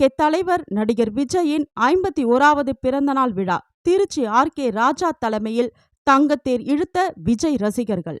K தலைவர் நடிகர் விஜயின் ஐம்பத்தி ஓராவது பிறந்தநாள் விழா திருச்சி ஆர் கே ராஜா தலைமையில் தங்கத்தேர் இழுத்த விஜய் ரசிகர்கள்.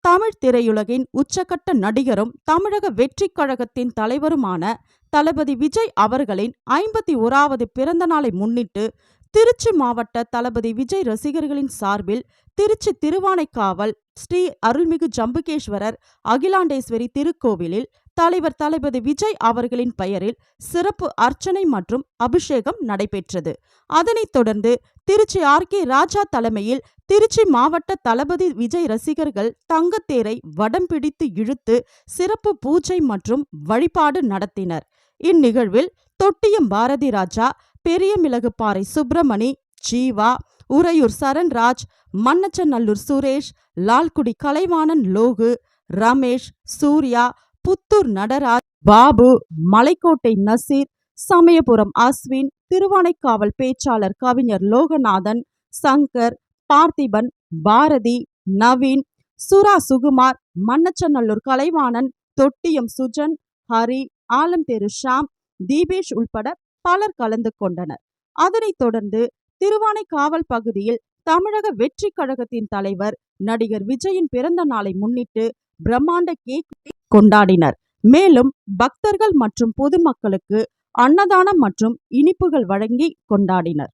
தமிழ் திரையுலகின் உச்சக்கட்ட நடிகரும் தமிழக வெற்றிக் கழகத்தின் தலைவருமான தளபதி விஜய் அவர்களின் ஐம்பத்தி ஓராவது பிறந்த நாளை முன்னிட்டு திருச்சி மாவட்ட தளபதி விஜய் ரசிகர்களின் சார்பில் திருச்சி திருவானைக்காவல் ஸ்ரீ அருள்மிகு ஜம்புகேஸ்வரர் அகிலாண்டேஸ்வரி திருக்கோவிலில் தலைவர் தளபதி விஜய் அவர்களின் பெயரில் சிறப்பு அர்ச்சனை மற்றும் அபிஷேகம் நடைபெற்றது. அதனைத் தொடர்ந்து திருச்சி ஆர் கே ராஜா தலைமையில் திருச்சி மாவட்ட தளபதி விஜய் ரசிகர்கள் தங்கத்தேரை வடம் பிடித்து இழுத்து சிறப்பு பூஜை மற்றும் வழிபாடு நடத்தினர். இந்நிகழ்வில் தொட்டியம் பாரதி ராஜா பெரியமிளகுப்பாறை சுப்பிரமணி ஜீவா உறையூர் சரண்ராஜ் மன்னச்சநல்லூர் சுரேஷ் லால்குடி கலைவாணன் லோகு ரமேஷ் சூர்யா புத்தூர் நடராஜ் பாபு மலைக்கோட்டை நசீர் சமயபுரம் அஸ்வின் திருவானைக்காவல் பேச்சாளர் கவிஞர் லோகநாதன் சங்கர் பார்த்திபன் பாரதி நவீன் சுரா சுகுமார் மன்னச்சநல்லூர் கலைவாணன் தொட்டியம் சுஜன் ஹரி ஆலந்தெரு ஷாம் தீபேஷ் உள்பட பலர் கலந்து கொண்டனர். அதனைத் தொடர்ந்து திருவானைக்காவல் பகுதியில் தமிழக வெற்றி கழகத்தின் தலைவர் நடிகர் விஜயின் பிறந்த நாளை முன்னிட்டு பிரம்மாண்ட கேக் கொண்டாடினர். மேலும் பக்தர்கள் மற்றும் பொதுமக்களுக்கு அன்னதானம் மற்றும் இனிப்புகள் வழங்கி கொண்டாடினர்.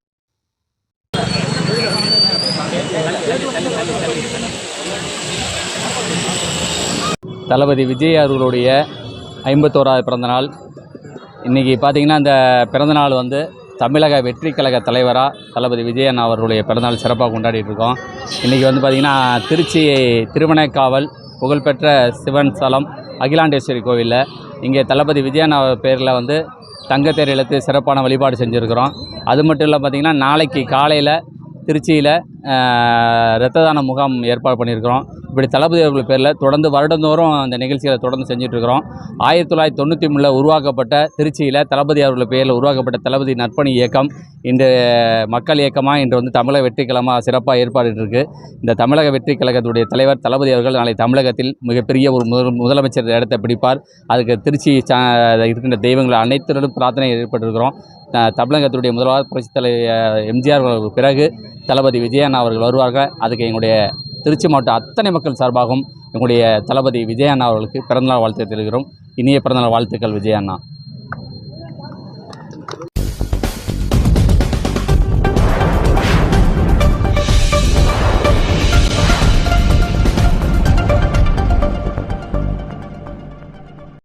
தளபதி விஜய் அவர்களுடைய ஐம்பத்தோராவது பிறந்தநாள். இன்றைக்கி பார்த்தீங்கன்னா அந்த பிறந்தநாள் வந்து தமிழக வெற்றி கழக தலைவராக தளபதி விஜயன் அவர்களுடைய பிறந்தநாள் சிறப்பாக கொண்டாடிட்டு இருக்கோம். இன்றைக்கி வந்து பார்த்திங்கன்னா திருச்சி திருவனைக்காவல் புகழ்பெற்ற சிவன் ஸ்தலம் அகிலாண்டேஸ்வரி கோவிலில். இங்கே தளபதி விஜயனா பேரில் வந்து தங்கத்தேர் இழுத்து சிறப்பான வழிபாடு செஞ்சுருக்கிறோம். அது மட்டும் இல்லை பார்த்திங்கன்னா நாளைக்கு காலையில் திருச்சியில் இரத்த தான முகாம் ஏற்பாடு பண்ணியிருக்கிறோம். இப்படி தளபதி அவர்கள் பேரில் தொடர்ந்து வருடந்தோறும் அந்த நிகழ்ச்சிகளை தொடர்ந்து செஞ்சிட்ருக்கிறோம். ஆயிரத்தி தொள்ளாயிரத்தி தொண்ணூற்றி மூணில் உருவாக்கப்பட்ட திருச்சியில் தளபதி அவர்கள் பேரில் உருவாக்கப்பட்ட தளபதி நற்பணி இயக்கம் இன்று மக்கள் இயக்கமாக இன்று வந்து தமிழக வெற்றிக்கிழமாக சிறப்பாக ஏற்பாடு இந்த தமிழக வெற்றி கழகத்துடைய தலைவர் தளபதி அவர்கள் நாளை தமிழகத்தில் மிகப்பெரிய ஒரு முதல் முதலமைச்சர் இடத்தை பிடிப்பார். அதுக்கு திருச்சி சா இருக்கின்ற தெய்வங்கள் அனைத்துடன் பிரார்த்தனை ஏற்பட்டிருக்கிறோம். தமிழகத்துடைய முதல்வர் புரட்சித் தலைவர் எம்ஜிஆர் பிறகு தளபதி விஜயண்ணா அவர்கள் வருவார்கள். அதுக்கு எங்களுடைய திருச்சி மாவட்ட அத்தனை மக்கள் சார்பாகவும் எங்களுடைய தளபதி விஜயண்ணா அவர்களுக்கு பிறந்தநாள் வாழ்த்து தெரிவிக்கிறோம். இனிய பிறந்தநாள் வாழ்த்துக்கள் விஜயண்ணா.